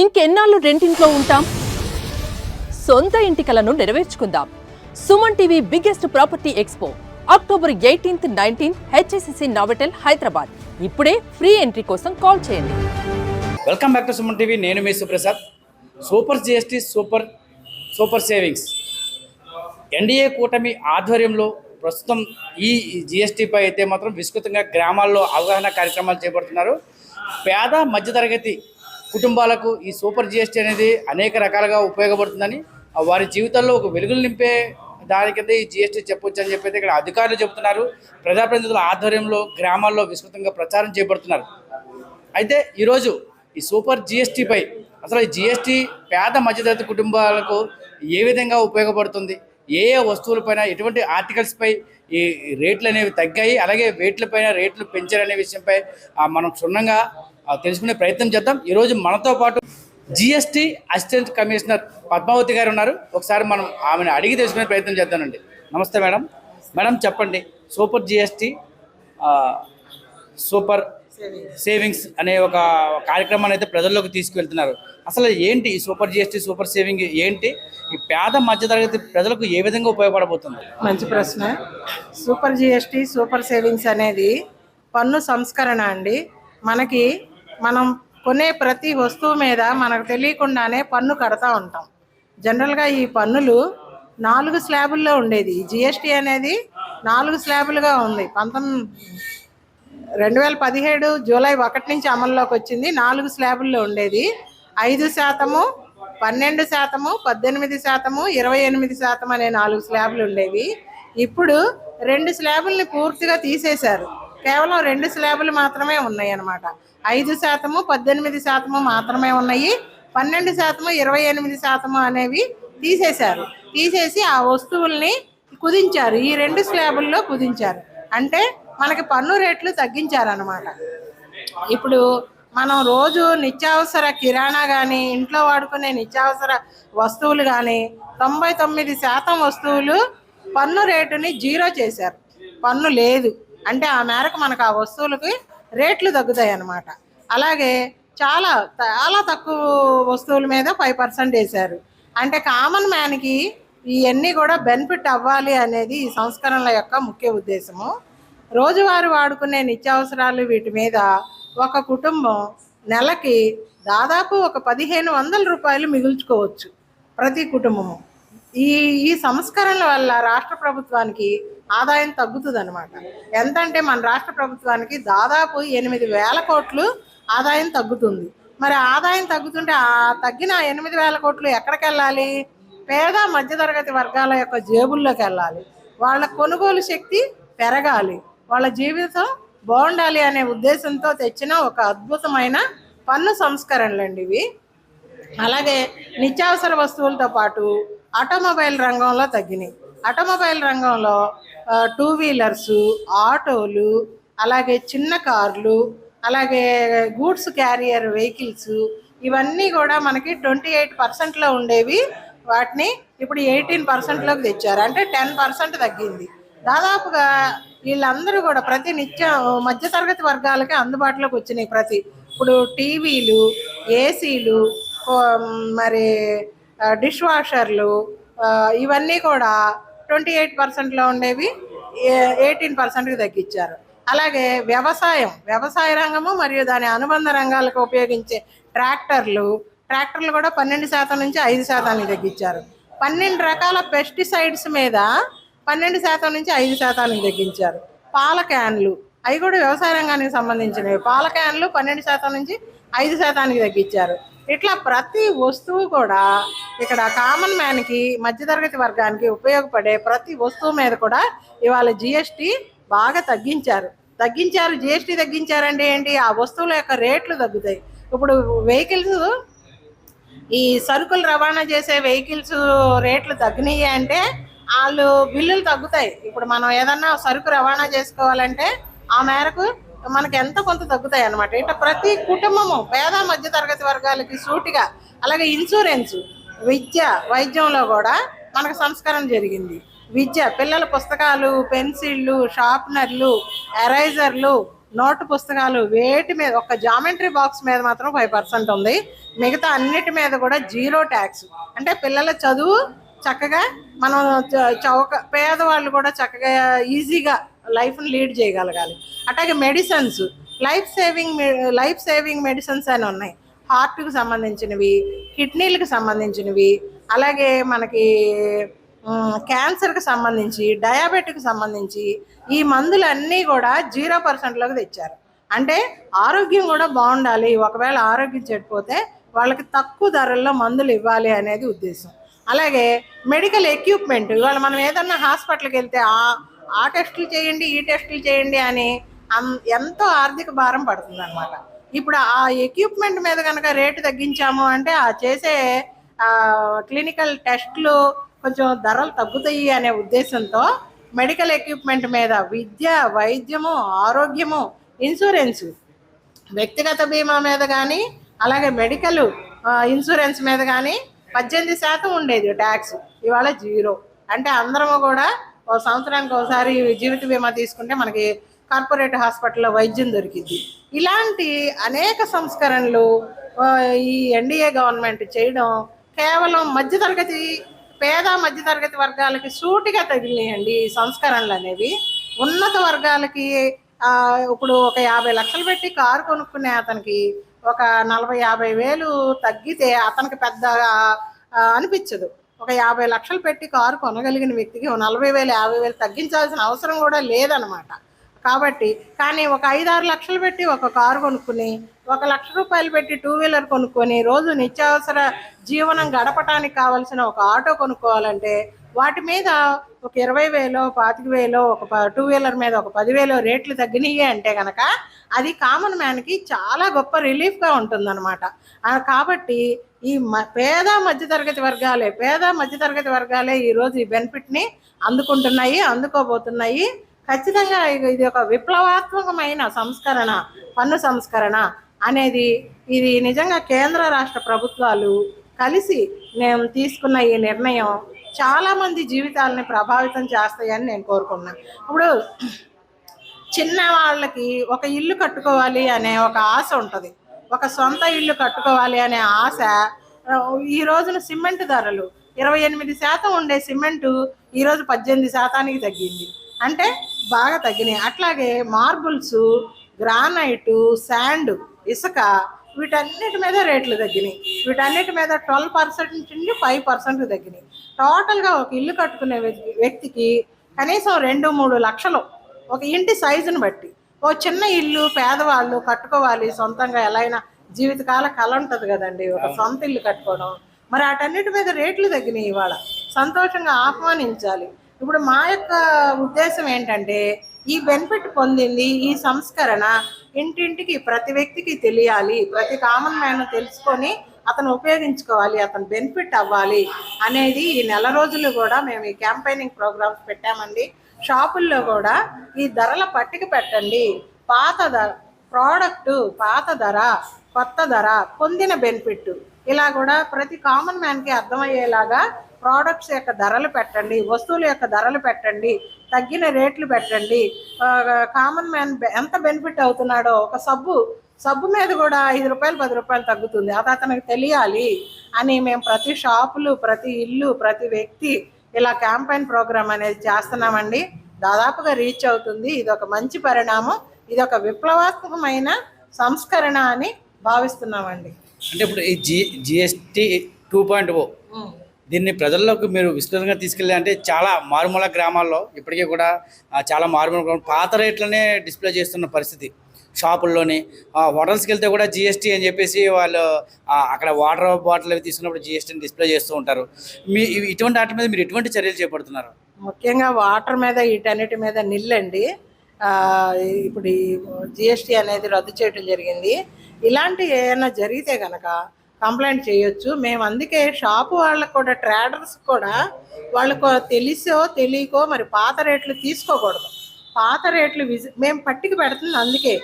ఇంకెన్నాళ్ళు రెంటింట్లో ఉంటాం? సొంత ఇంటి కలను నెరవేర్చుకుందాం. Suman TV biggest property expo October eighteenth nineteenth HSCC Novotel Hyderabad. ఇప్పుడే ఫ్రీ ఎంట్రీ కోసం కాల్ చేయండి. Welcome back to Suman TV నేను మీ Suprasad. Super GST super super savings. NDA కూటమి ఆధ్వర్యంలో ప్రస్తుతం ఈ జిఎస్టీపై అయితే మాత్రం విస్తృతంగా గ్రామాల్లో అవగాహన కార్యక్రమాలు చేపడుతున్నారు. పేద మధ్యతరగతి కుటుంబాలకు ఈ సూపర్ జిఎస్టీ అనేది అనేక రకాలుగా ఉపయోగపడుతుందని వారి జీవితాల్లో ఒక వెలుగులు నింపే దాని కింద ఈ జిఎస్టీ చెప్పొచ్చు అని చెప్పి అయితే ఇక్కడ అధికారులు చెబుతున్నారు. ప్రజాప్రతినిధుల ఆధ్వర్యంలో గ్రామాల్లో విస్తృతంగా ప్రచారం చేపడుతున్నారు. అయితే ఈరోజు ఈ సూపర్ జిఎస్టీపై అసలు ఈ జిఎస్టీ పేద మధ్యతరగతి కుటుంబాలకు ఏ విధంగా ఉపయోగపడుతుంది? ఏ ఏ వస్తువులపైన ఎటువంటి ఆర్టికల్స్పై ఈ రేట్లు అనేవి తగ్గాయి అలాగే వేట్లపైన రేట్లు పెంచారనే విషయంపై మనం క్షుణ్ణంగా తెలుసుకునే ప్రయత్నం చేద్దాం. ఈరోజు మనతో పాటు జిఎస్టీ అసిస్టెంట్ కమిషనర్ పద్మావతి గారు ఉన్నారు. ఒకసారి మనం ఆమెను అడిగి తెలుసుకునే ప్రయత్నం చేద్దామండి. నమస్తే మేడం. మేడం చెప్పండి. సూపర్ జిఎస్టీ సూపర్ సేవింగ్స్ అనే ఒక కార్యక్రమాన్ని అయితే ప్రజల్లోకి తీసుకువెళ్తున్నారు. అసలు ఏంటి సూపర్ జిఎస్టీ సూపర్ సేవింగ్ ఏంటి? ఈ పేద మధ్యతరగతి ప్రజలకు ఏ విధంగా ఉపయోగపడబోతుంది? మంచి ప్రశ్న. సూపర్ జిఎస్టీ సూపర్ సేవింగ్స్ అనేది పన్ను సంస్కరణ అండి. మనకి మనం కొనే ప్రతి వస్తువు మీద మనకు తెలియకుండానే పన్ను కడతా ఉంటాం. జనరల్గా ఈ పన్నులు నాలుగు స్లాబుల్లో ఉండేది. జిఎస్టీ అనేది నాలుగు స్లాబులుగా ఉంది. పంతొమ్మిది రెండు వేల పదిహేడు జూలై ఒకటి నుంచి అమల్లోకి వచ్చింది. నాలుగు స్లాబుల్లో ఉండేది. ఐదు శాతము పన్నెండు శాతము పద్దెనిమిది శాతము ఇరవై ఎనిమిది శాతం అనే నాలుగు స్లాబులు ఉండేవి. ఇప్పుడు రెండు స్లాబుల్ని పూర్తిగా తీసేశారు. కేవలం రెండు స్లాబులు మాత్రమే ఉన్నాయి అన్నమాట ఐదు శాతము పద్దెనిమిది శాతము మాత్రమే ఉన్నాయి. పన్నెండు శాతము ఇరవై ఎనిమిది శాతము అనేవి తీసేశారు. తీసేసి ఆ వస్తువుల్ని కుదించారు. ఈ రెండు స్లాబుల్లో కుదించారు. అంటే మనకి పన్ను రేట్లు తగ్గించారనమాట ఇప్పుడు మనం రోజు నిత్యావసర కిరాణా కానీ ఇంట్లో వాడుకునే నిత్యావసర వస్తువులు కానీ తొంభై తొమ్మిది శాతం వస్తువులు పన్ను రేటుని జీరో చేశారు. పన్ను లేదు. అంటే ఆ మేరకు మనకు ఆ వస్తువులకి రేట్లు తగ్గుతాయి అన్నమాట అలాగే చాలా చాలా తక్కువ వస్తువుల మీద ఫైవ్ పర్సెంట్ వేశారు. అంటే కామన్ మ్యాన్కి ఇవన్నీ కూడా బెనిఫిట్ అవ్వాలి అనేది ఈ సంస్కరణల యొక్క ముఖ్య ఉద్దేశము. రోజువారు వాడుకునే నిత్యావసరాలు వీటి మీద ఒక కుటుంబం నెలకి దాదాపు ఒక పదిహేను వందల రూపాయలు మిగుల్చుకోవచ్చు ప్రతి కుటుంబము. ఈ ఈ సంస్కరణల వల్ల రాష్ట్ర ప్రభుత్వానికి ఆదాయం తగ్గుతుంది అనమాట ఎంతంటే మన రాష్ట్ర ప్రభుత్వానికి దాదాపు ఎనిమిది వేల కోట్లు ఆదాయం తగ్గుతుంది. మరి ఆదాయం తగ్గుతుంటే ఆ తగ్గిన ఎనిమిది వేల కోట్లు ఎక్కడికి వెళ్ళాలి పేద మధ్యతరగతి వర్గాల యొక్క జేబుల్లోకి వెళ్ళాలి వాళ్ళ కొనుగోలు శక్తి పెరగాలి. వాళ్ళ జీవితం బాగుండాలి అనే ఉద్దేశంతో తెచ్చిన ఒక అద్భుతమైన పన్ను సంస్కరణలు అండి ఇవి. అలాగే నిత్యావసర వస్తువులతో పాటు ఆటోమొబైల్ రంగంలో తగ్గినాయి. ఆటోమొబైల్ రంగంలో టూ వీలర్స్ ఆటోలు అలాగే చిన్న కార్లు అలాగే గూడ్స్ క్యారియర్ వెహికల్స్ ఇవన్నీ కూడా మనకి ట్వంటీ ఎయిట్ పర్సెంట్లో ఉండేవి. వాటిని ఇప్పుడు ఎయిటీన్ పర్సెంట్లోకి తెచ్చారు. అంటే టెన్ పర్సెంట్ తగ్గింది. దాదాపుగా వీళ్ళందరూ కూడా ప్రతి నిత్యం మధ్యతరగతి వర్గాలకి అందుబాటులోకి వచ్చినాయి ప్రతి. ఇప్పుడు టీవీలు ఏసీలు మరి డిష్ వాషర్లు ఇవన్నీ కూడా ట్వంటీ ఎయిట్ పర్సెంట్లో ఉండేవి ఎయిటీన్ పర్సెంట్కి తగ్గించారు. అలాగే వ్యవసాయం వ్యవసాయ రంగము మరియు దాని అనుబంధ రంగాలకు ఉపయోగించే ట్రాక్టర్లు ట్రాక్టర్లు కూడా పన్నెండు శాతం నుంచి ఐదు శాతానికి తగ్గించారు. పన్నెండు రకాల పెస్టిసైడ్స్ మీద పన్నెండు శాతం నుంచి ఐదు శాతానికి తగ్గించారు. పాల క్యాన్లు అవి కూడా వ్యవసాయ రంగానికి సంబంధించినవి. పాల క్యాన్లు పన్నెండు శాతం నుంచి ఐదు శాతానికి తగ్గించారు. ఇట్లా ప్రతి వస్తువు కూడా ఇక్కడ కామన్ మ్యాన్కి మధ్యతరగతి వర్గానికి ఉపయోగపడే ప్రతి వస్తువు మీద కూడా ఇవాళ జిఎస్టీ బాగా తగ్గించారు. తగ్గించారు జిఎస్టీ తగ్గించారంటే ఏంటి? ఆ వస్తువుల యొక్క రేట్లు తగ్గుతాయి. ఇప్పుడు వెహికల్స్ ఈ సరుకులు రవాణా చేసే వెహికల్స్ రేట్లు తగ్గినాయి అంటే వాళ్ళు బిల్లులు తగ్గుతాయి. ఇప్పుడు మనం ఏదన్నా సరుకు రవాణా చేసుకోవాలంటే ఆ మేరకు మనకి ఎంత కొంత తగ్గుతాయి అనమాట ఇట్లా ప్రతి కుటుంబము పేద మధ్య తరగతి వర్గాలకి సూటిగా అలాగే ఇన్సూరెన్స్ విద్య వైద్యంలో కూడా మనకు సంస్కరణ జరిగింది. విద్య పిల్లల పుస్తకాలు పెన్సిళ్ళు షార్ప్నర్లు ఎరైజర్లు నోటు పుస్తకాలు వేటి మీద ఒక జామెంట్రీ బాక్స్ మీద మాత్రం ఫైవ్ పర్సెంట్ ఉంది. మిగతా అన్నిటి మీద కూడా జీరో ట్యాక్స్. అంటే పిల్లల చదువు చక్కగా మనం చౌక పేదవాళ్ళు కూడా చక్కగా ఈజీగా లైఫ్ని లీడ్ చేయగలగాలి. అట్లాగే medicines life saving life saving medicines అని ఉన్నాయి. హార్ట్కి సంబంధించినవి కిడ్నీలకు సంబంధించినవి అలాగే మనకి క్యాన్సర్కి సంబంధించి డయాబెటిక్కి సంబంధించి ఈ మందులన్నీ కూడా జీరో పర్సెంట్లోకి తెచ్చారు. అంటే ఆరోగ్యం కూడా బాగుండాలి. ఒకవేళ ఆరోగ్యం చెడిపోతే వాళ్ళకి తక్కువ ధరల్లో మందులు ఇవ్వాలి అనేది ఉద్దేశం. అలాగే మెడికల్ ఎక్విప్మెంట్ ఇవాళ మనం ఏదన్నా హాస్పిటల్కి వెళ్తే ఆ ఆ టెస్టులు చేయండి ఈ టెస్టులు చేయండి అని ఎంతో ఆర్థిక భారం పడుతుంది అనమాట ఇప్పుడు ఆ ఎక్విప్మెంట్ మీద కనుక రేటు తగ్గించాము అంటే ఆ చేసే క్లినికల్ టెస్ట్లు కొంచెం ధరలు తగ్గుతాయి అనే ఉద్దేశంతో మెడికల్ ఎక్విప్మెంట్ మీద విద్య వైద్యము ఆరోగ్యము ఇన్సూరెన్స్ వ్యక్తిగత బీమా మీద కానీ అలాగే మెడికల్ ఇన్సూరెన్స్ మీద కానీ పద్దెనిమిది శాతం ఉండేది ట్యాక్స్ ఇవాళ జీరో అంటే అందరము కూడా ఓ సంవత్సరానికి ఒకసారి జీవిత బీమా తీసుకుంటే మనకి కార్పొరేట్ హాస్పిటల్లో వైద్యం దొరికింది. ఇలాంటి అనేక సంస్కరణలు ఈ ఎన్డీఏ గవర్నమెంట్ చేయడం కేవలం మధ్యతరగతి పేద మధ్యతరగతి వర్గాలకి సూటిగా తగిలినాయండి ఈ సంస్కరణలు అనేవి. ఉన్నత వర్గాలకి ఇప్పుడు ఒక యాభై లక్షలు పెట్టి కారు కొనుక్కునే అతనికి ఒక నలభై యాభై వేలు తగ్గితే అతనికి పెద్ద అనిపించదు. ఒక యాభై లక్షలు పెట్టి కారు కొనగలిగిన వ్యక్తికి నలభై వేలు యాభై వేలు తగ్గించాల్సిన అవసరం కూడా లేదనమాట. కాబట్టి కానీ ఒక ఐదారు లక్షలు పెట్టి ఒక కారు కొనుక్కుని ఒక లక్ష రూపాయలు పెట్టి టూ వీలర్ కొనుక్కొని రోజు నిత్యావసర జీవనం గడపటానికి కావాల్సిన ఒక ఆటో కొనుక్కోవాలంటే వాటి మీద ఒక ఇరవై వేలో పాతిక వేలో ఒక టూ వీలర్ మీద ఒక పదివేలో రేట్లు తగ్గినాయి అంటే కనుక అది కామన్ మ్యాన్కి చాలా గొప్ప రిలీఫ్గా ఉంటుందన్నమాట. కాబట్టి ఈ మ పేద మధ్యతరగతి వర్గాలే పేద మధ్యతరగతి వర్గాలే ఈరోజు ఈ బెనిఫిట్ని అందుకుంటున్నాయి అందుకోబోతున్నాయి. ఖచ్చితంగా ఇది ఒక విప్లవాత్మకమైన సంస్కరణ పన్ను సంస్కరణ అనేది ఇది నిజంగా కేంద్ర రాష్ట్ర ప్రభుత్వాలు కలిసి నేను తీసుకున్న ఈ నిర్ణయం చాలామంది జీవితాలని ప్రభావితం చేస్తాయని నేను కోరుకున్నాను ఇప్పుడు చిన్న వాళ్ళకి ఒక ఇల్లు కట్టుకోవాలి అనే ఒక ఆశ ఉంటుంది. ఒక సొంత ఇల్లు కట్టుకోవాలి అనే ఆశ ఈ రోజున సిమెంట్ ధరలు ఇరవై ఎనిమిది శాతం ఉండే సిమెంటు ఈరోజు పద్దెనిమిది శాతానికి తగ్గింది. అంటే బాగా తగ్గినాయి. అట్లాగే మార్బుల్స్ గ్రానైటు శాండ్ ఇసుక వీటన్నిటి మీద రేట్లు తగ్గినాయి. వీటన్నిటి మీద ట్వెల్వ్ పర్సెంట్ నుండి ఫైవ్ పర్సెంట్ తగ్గినాయి. టోటల్గా ఒక ఇల్లు కట్టుకునే వ్యక్తి- వ్యక్తికి కనీసం రెండు మూడు లక్షలు ఒక ఇంటి సైజుని బట్టి. ఓ చిన్న ఇల్లు పేదవాళ్ళు కట్టుకోవాలి సొంతంగా ఎలా అయినా జీవితకాల కళ ఉంటుంది కదండి. ఒక సొంత ఇల్లు కట్టుకోవడం. మరి వాటన్నిటి మీద రేట్లు తగ్గినాయి ఇవాళ. సంతోషంగా ఆహ్వానించాలి. ఇప్పుడు మా యొక్క ఉద్దేశం ఏంటంటే ఈ బెనిఫిట్ పొందింది ఈ సంస్కరణ ఇంటింటికి ప్రతి వ్యక్తికి తెలియాలి ప్రతి కామన్ మ్యాన్ తెలుసుకొని అతను ఉపయోగించుకోవాలి అతను బెనిఫిట్ అవ్వాలి అనేది ఈ నెల రోజులు కూడా మేము ఈ క్యాంపెయినింగ్ ప్రోగ్రామ్స్ పెట్టామండి. షాపుల్లో కూడా ఈ ధరల పట్టిక పెట్టండి. పాత ధర ప్రోడక్ట్ పాత ధర కొత్త ధర పొందిన బెనిఫిట్ ఇలా కూడా ప్రతి కామన్ మ్యాన్కి అర్థమయ్యేలాగా ప్రోడక్ట్స్ యొక్క ధరలు పెట్టండి వస్తువుల యొక్క ధరలు పెట్టండి తగ్గిన రేట్లు పెట్టండి. కామన్ మ్యాన్ ఎంత బెనిఫిట్ అవుతున్నాడో ఒక సబ్బు సబ్బు మీద కూడా ఐదు రూపాయలు పది రూపాయలు తగ్గుతుంది. అది అతనికి తెలియాలి అని మేము ప్రతి షాపులు ప్రతి ఇల్లు ప్రతి వ్యక్తి ఇలా క్యాంపెయిన్ ప్రోగ్రామ్ అనేది చేస్తున్నామండి. దాదాపుగా రీచ్ అవుతుంది. ఇది ఒక మంచి పరిణామం. ఇది ఒక విప్లవాత్మకమైన సంస్కరణ అని భావిస్తున్నామండి. అంటే ఇప్పుడు ఈ G GST two point O దీన్ని ప్రజల్లోకి మీరు విస్తృతంగా తీసుకెళ్ళి అంటే చాలా మారుమూల గ్రామాల్లో ఇప్పటికీ కూడా చాలా మారుమూల పాత రేట్లనే డిస్ప్లే చేస్తున్న పరిస్థితి. షాపుల్లోని హోటల్స్కి వెళ్తే కూడా జిఎస్టీ అని చెప్పేసి వాళ్ళు అక్కడ వాటర్ బాటిల్ అవి తీసుకున్నప్పుడు జిఎస్టీని డిస్ప్లే చేస్తూ ఉంటారు. మీ ఇవి- ఇటువంటి వాటి మీద మీరు ఎటువంటి చర్యలు చేపడుతున్నారు? ముఖ్యంగా వాటర్ మీద వీటన్నిటి మీద నిల్లండి. ఇప్పుడు ఈ జిఎస్టీ అనేది రద్దు చేయడం జరిగింది. ఇలాంటి ఏమైనా జరిగితే కనుక కంప్లైంట్ చేయొచ్చు. మేము అందుకే షాపు వాళ్ళకు కూడా ట్రేడర్స్ కూడా వాళ్ళకు తెలిసో తెలియకో మరి పాత రేట్లు తీసుకోకూడదు. పాత రేట్లు విజి మేము పట్టిక పెడుతుంది అందుకే.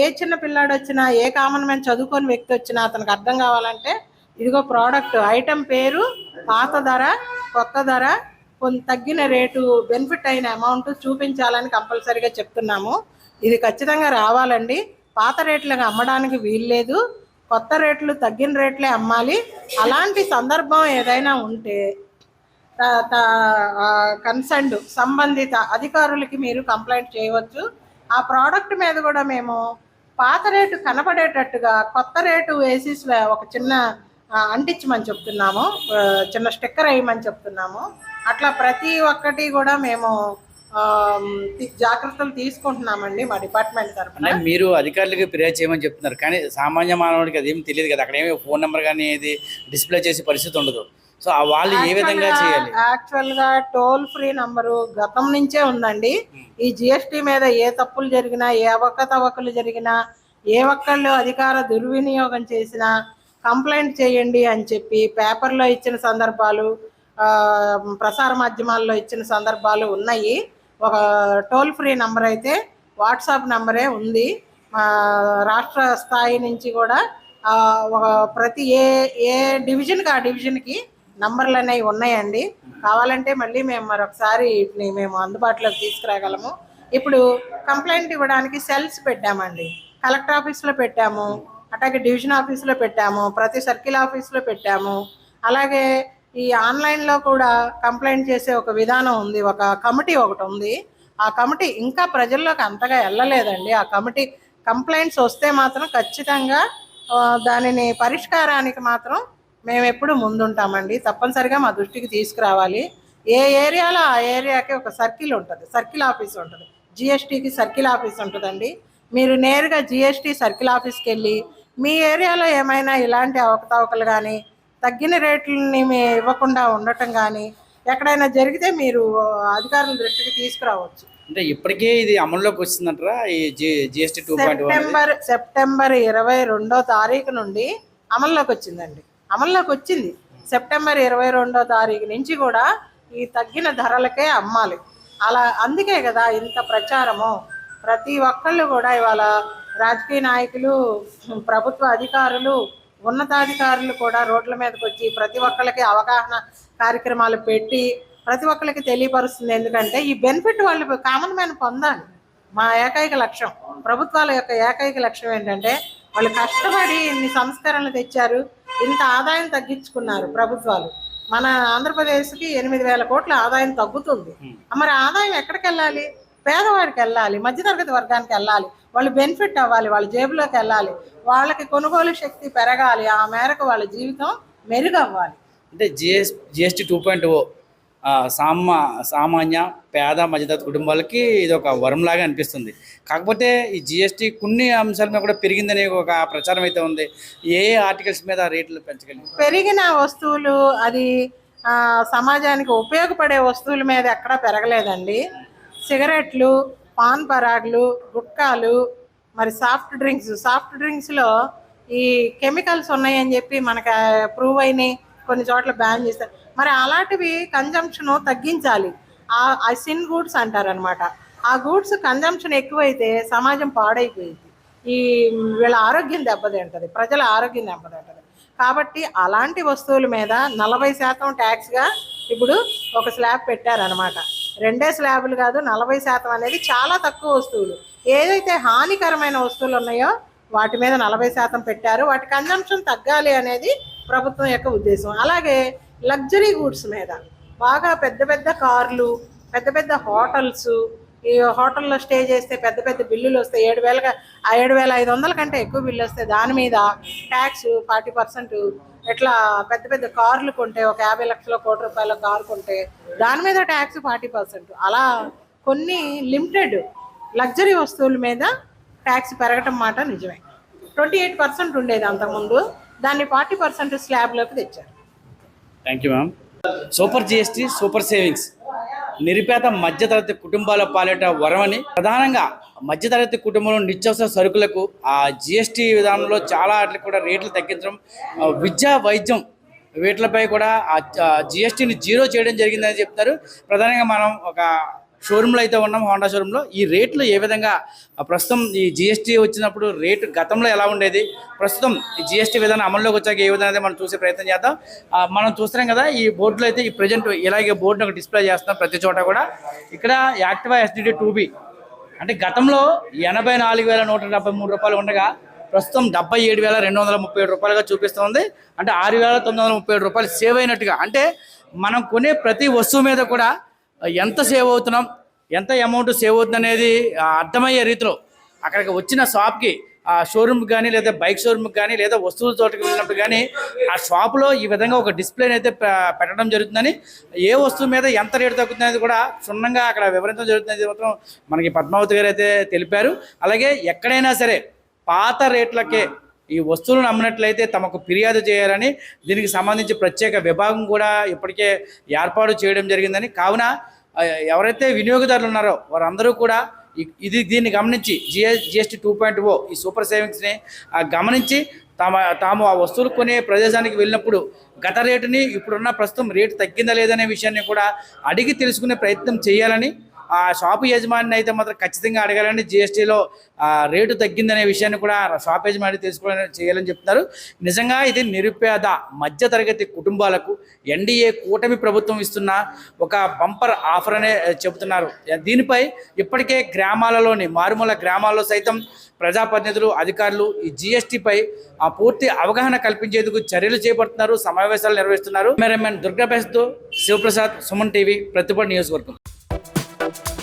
ఏ చిన్న పిల్లాడు వచ్చినా ఏ కామన్ మ్యాన్ చదువుకొని వ్యక్తి వచ్చినా అతనికి అర్థం కావాలంటే ఇదిగో ప్రోడక్ట్ ఐటెం పేరు పాత ధర కొత్త ధర కొంత తగ్గిన రేటు బెనిఫిట్ అయిన అమౌంట్ చూపించాలని కంపల్సరీగా చెప్తున్నాము. ఇది ఖచ్చితంగా రావాలండి. పాత రేట్లకు అమ్మడానికి వీల్లేదు. కొత్త రేట్లు తగ్గిన రేట్లే అమ్మాలి. అలాంటి సందర్భం ఏదైనా ఉంటే కన్సర్న్డ్ సంబంధిత అధికారులకి మీరు కంప్లైంట్ చేయవచ్చు. ఆ ప్రోడక్ట్ మీద కూడా మేము పాత రేటు కనపడేటట్టుగా కొత్త రేటు వేసి ఒక చిన్న అంటించమని చెప్తున్నాము. చిన్న స్టిక్కర్ వేయమని చెప్తున్నాము. అట్లా ప్రతి ఒక్కటి కూడా మేము జాగ్రత్తలు తీసుకుంటున్నామండి మా డిపార్ట్మెంట్ తరఫున మీరు అధికారులకు ఫిర్యాదు చేయమని చెప్తున్నారు. కానీ సామాన్య మానవుడికి అదేం తెలియదు కదా. అక్కడ ఏమి ఫోన్ నెంబర్ కానీ ఇది డిస్ప్లే చేసే పరిస్థితి ఉండదు. సో వాళ్ళు ఏ విధంగా చేయాలి? యాక్చువల్గా టోల్ ఫ్రీ నంబరు గతం నుంచే ఉందండి. ఈ జిఎస్టి మీద ఏ తప్పులు జరిగినా ఏ అవకతవకలు జరిగినా ఏ ఒక్కళ్ళు అధికార దుర్వినియోగం చేసినా కంప్లైంట్ చేయండి అని చెప్పి పేపర్లో ఇచ్చిన సందర్భాలు ప్రసార మాధ్యమాల్లో ఇచ్చిన సందర్భాలు ఉన్నాయి. ఒక టోల్ ఫ్రీ నంబర్ అయితే వాట్సాప్ నంబరే ఉంది. మా రాష్ట్ర స్థాయి నుంచి కూడా ఒక ప్రతి ఏ ఏ డివిజన్కి ఆ డివిజన్కి నంబర్లు అనేవి ఉన్నాయండి. కావాలంటే మళ్ళీ మేము మరొకసారి వీటిని మేము అందుబాటులోకి తీసుకురాగలము. ఇప్పుడు కంప్లైంట్ ఇవ్వడానికి సెల్స్ పెట్టామండి. కలెక్టర్ ఆఫీస్లో పెట్టాము అట్లాగే డివిజన్ ఆఫీస్లో పెట్టాము ప్రతి సర్కిల్ ఆఫీస్లో పెట్టాము. అలాగే ఈ ఆన్లైన్లో కూడా కంప్లైంట్ చేసే ఒక విధానం ఉంది ఒక కమిటీ ఒకటి ఉంది. ఆ కమిటీ ఇంకా ప్రజల్లోకి అంతగా వెళ్ళలేదండి ఆ కమిటీ కంప్లైంట్స్ వస్తే మాత్రం ఖచ్చితంగా దానిని పరిష్కారానికి మాత్రం మేము ఎప్పుడు ముందుంటామండి. తప్పనిసరిగా మా దృష్టికి తీసుకురావాలి. ఏ ఏరియాలో ఆ ఏరియాకి ఒక సర్కిల్ ఉంటుంది. సర్కిల్ ఆఫీస్ ఉంటుంది. జిఎస్టీకి సర్కిల్ ఆఫీస్ ఉంటుందండి. మీరు నేరుగా జిఎస్టీ సర్కిల్ ఆఫీస్కి వెళ్ళి మీ ఏరియాలో ఏమైనా ఇలాంటి అవకతవకలు కానీ తగ్గిన రేట్లని మీ ఇవ్వకుండా ఉండటం కానీ ఎక్కడైనా జరిగితే మీరు అధికారుల దృష్టికి తీసుకురావచ్చు. అంటే ఇప్పటికే ఇది అమల్లోకి వచ్చిందంటారా? ఈ జిఎస్టీ టూ సెప్టెంబర్ సెప్టెంబర్ ఇరవై రెండో తారీఖు నుండి అమల్లోకి వచ్చిందండి. అమల్లోకి వచ్చింది. సెప్టెంబర్ ఇరవై రెండో తారీఖు నుంచి కూడా ఈ తగ్గిన ధరలకే అమ్మాలి. అలా అందుకే కదా ఇంత ప్రచారము. ప్రతి ఒక్కళ్ళు కూడా ఇవాళ రాజకీయ నాయకులు ప్రభుత్వ అధికారులు ఉన్నతాధికారులు కూడా రోడ్ల మీదకి వచ్చి ప్రతి ఒక్కళ్ళకి అవగాహన కార్యక్రమాలు పెట్టి ప్రతి ఒక్కళ్ళకి తెలియపరుస్తుంది. ఎందుకంటే ఈ బెనిఫిట్ వాళ్ళు కామన్ మ్యాన్ పొందాలి. మా ఏకైక లక్ష్యం ప్రభుత్వాల యొక్క ఏకైక లక్ష్యం ఏంటంటే వాళ్ళు కష్టపడి ఇన్ని సంస్కరణలు తెచ్చారు ఇంత ఆదాయం తగ్గించుకున్నారు ప్రభుత్వాలు. మన ఆంధ్రప్రదేశ్కి ఎనిమిది వేల కోట్ల ఆదాయం తగ్గుతుంది. మరి ఆదాయం ఎక్కడికి వెళ్ళాలి పేదవాడికి వెళ్ళాలి మధ్యతరగతి వర్గానికి వెళ్ళాలి. వాళ్ళు బెనిఫిట్ అవ్వాలి వాళ్ళ జేబులోకి వెళ్ళాలి. వాళ్ళకి కొనుగోలు శక్తి పెరగాలి. ఆ మేరకు వాళ్ళ జీవితం మెరుగవ్వాలి. అంటే GS GST two point O సామా సామాన్య పేద మధ్యతరగతి కుటుంబాలకి ఇది ఒక వరంలాగా అనిపిస్తుంది. కాకపోతే ఈ జిఎస్టీ కొన్ని అంశాల మీద కూడా పెరిగిందనే ఒక ప్రచారం అయితే ఉంది. ఏ ఆర్టికల్స్ మీద రేట్లు పెంచగలిగి పెరిగిన వస్తువులు అది సమాజానికి ఉపయోగపడే వస్తువుల మీద ఎక్కడా పెరగలేదండి. సిగరెట్లు పాన్ పరాగులు గుట్కాలు మరి సాఫ్ట్ డ్రింక్స్. సాఫ్ట్ డ్రింక్స్లో ఈ కెమికల్స్ ఉన్నాయని చెప్పి మనకు ప్రూవ్ అయినాయి. కొన్ని చోట్ల బ్యాన్ చేస్తారు. మరి అలాంటివి కన్జంప్షన్ తగ్గించాలి. ఆ సిన్ గూడ్స్ అంటారనమాట. ఆ గూడ్స్ కన్జంప్షన్ ఎక్కువైతే సమాజం పాడైపోయింది. ఈ వీళ్ళ ఆరోగ్యం దెబ్బతింటది ప్రజల ఆరోగ్యం దెబ్బతింటుంది కాబట్టి అలాంటి వస్తువుల మీద నలభై శాతం ట్యాక్స్గా ఇప్పుడు ఒక స్లాబ్ పెట్టారనమాట. రెండే స్లాబులు కాదు నలభై శాతం అనేది చాలా తక్కువ వస్తువులు. ఏదైతే హానికరమైన వస్తువులు ఉన్నాయో వాటి మీద నలభై శాతం పెట్టారు. వాటి కన్జంప్షన్ తగ్గాలి అనేది ప్రభుత్వం యొక్క ఉద్దేశం. అలాగే లగ్జరీ గూడ్స్ మీద బాగా పెద్ద పెద్ద కార్లు పెద్ద పెద్ద హోటల్స్ ఈ హోటల్లో స్టే చేస్తే పెద్ద పెద్ద బిల్లులు వస్తాయి. ఏడు వేలగా ఏడు వేల ఐదు వందల కంటే ఎక్కువ బిల్లు వస్తే దాని మీద ట్యాక్స్ ఫార్టీ పర్సెంట్ ఇట్లా పెద్ద పెద్ద కార్లు కొంటే ఒక యాభై లక్షల కోటి రూపాయల కారు కొంటే దాని మీద ట్యాక్స్ ఫార్టీ పర్సెంట్. అలా కొన్ని లిమిటెడ్ లగ్జరీ వస్తువుల మీద ట్యాక్స్ పెరగటం మాట నిజమే. ట్వంటీ ఎయిట్ పర్సెంట్ ఉండేది అంతకుముందు. దాన్ని ఫార్టీ పర్సెంట్ స్లాబ్లోకి తెచ్చారు. Thank you ma'am super GST super savings నిరుపేద మధ్యతరగతి కుటుంబాల పాలేట వరమని ప్రధానంగా మధ్యతరగతి కుటుంబంలో నిత్యావసర సరుకులకు ఆ జిఎస్టీ విధానంలో చాలా వాటికి కూడా రేట్లు తగ్గించడం విద్యా విద్య వైద్యం వీటిపై కూడా జిఎస్టీని జీరో చేయడం జరిగిందని చెప్తారు ప్రధానంగా మనం ఒక షోరూంలో అయితే ఉన్నాం హోండా షోరూంలో. ఈ రేట్లు ఏ విధంగా ప్రస్తుతం ఈ జిఎస్టీ వచ్చినప్పుడు రేటు గతంలో ఎలా ఉండేది? ప్రస్తుతం ఈ జిఎస్టీ విధానం అమల్లోకి వచ్చాక ఏ విధంగా మనం చూసే ప్రయత్నం చేద్దాం. మనం చూస్తున్నాం కదా ఈ బోర్డులో అయితే ఈ ప్రజెంట్ ఇలాగే బోర్డును ఒక డిస్ప్లే చేస్తున్నాం ప్రతి చోట కూడా. ఇక్కడ యాక్టివా ఎస్డిడి టూ అంటే గతంలో ఎనభై నాలుగు వేల నూట డెబ్బై మూడు రూపాయలు ఉండగా ప్రస్తుతం డెబ్బై ఏడు వేల రెండు వందల ముప్పై ఏడు రూపాయలుగా చూపిస్తుంది. అంటే ఆరు వేల తొమ్మిది వందల ముప్పై ఏడు రూపాయలు సేవ్ అయినట్టుగా. అంటే మనం కొనే ప్రతి వస్తువు మీద కూడా ఎంత సేవ్ అవుతున్నాం? ఎంత అమౌంట్ సేవ్ అవుతుంది అనేది అర్థమయ్యే రీతిలో అక్కడికి వచ్చిన షాప్కి ఆ షోరూమ్కి కానీ లేదా బైక్ షోరూమ్కి కానీ లేదా వస్తువుల చోటకి వెళ్ళినప్పుడు కానీ ఆ షాపులో ఈ విధంగా ఒక డిస్ప్లేని అయితే పెట్టడం జరుగుతుందని ఏ వస్తువు మీద ఎంత రేటు తగ్గుతుంది అనేది కూడా క్షుణ్ణంగా అక్కడ వివరించడం జరుగుతుంది మాత్రం మనకి పద్మావతి గారు అయితే తెలిపారు. అలాగే ఎక్కడైనా సరే పాత రేట్లకే ఈ వస్తువులను అమ్మినట్లయితే తమకు ఫిర్యాదు చేయాలని దీనికి సంబంధించి ప్రత్యేక విభాగం కూడా ఇప్పటికే ఏర్పాటు చేయడం జరిగిందని. కావున ఎవరైతే వినియోగదారులు ఉన్నారో వారందరూ కూడా ఇది దీన్ని గమనించి GS GST two point O ఈ సూపర్ సేవింగ్స్ని గమనించి తమ తాము ఆ వస్తువులు కొనే ప్రదేశానికి వెళ్ళినప్పుడు గత రేటుని ఇప్పుడున్న ప్రస్తుతం రేటు తగ్గిందా లేదనే విషయాన్ని కూడా అడిగి తెలుసుకునే ప్రయత్నం చేయాలని ఆ షాపు యజమాని అయితే మాత్రం ఖచ్చితంగా అడగాలని జిఎస్టీలో రేటు తగ్గిందనే విషయాన్ని కూడా ఆ షాప్ యజమాని తెలుసుకోవాలని చేయాలని చెప్తున్నారు. నిజంగా ఇది నిరుపేద మధ్యతరగతి కుటుంబాలకు ఎన్డీఏ కూటమి ప్రభుత్వం ఇస్తున్న ఒక బంపర్ ఆఫర్ అనే చెబుతున్నారు. దీనిపై ఇప్పటికే గ్రామాలలోని మారుమూల గ్రామాల్లో సైతం ప్రజాప్రతినిధులు అధికారులు ఈ జిఎస్టీపై ఆ పూర్తి అవగాహన కల్పించేందుకు చర్యలు చేపడుతున్నారు సమావేశాలు నిర్వహిస్తున్నారు. కెమెరామెన్ దుర్గాప్రసాద్ శివప్రసాద్ సుమన్ టీవీ ప్రతిభ నియోజకవర్గం Thank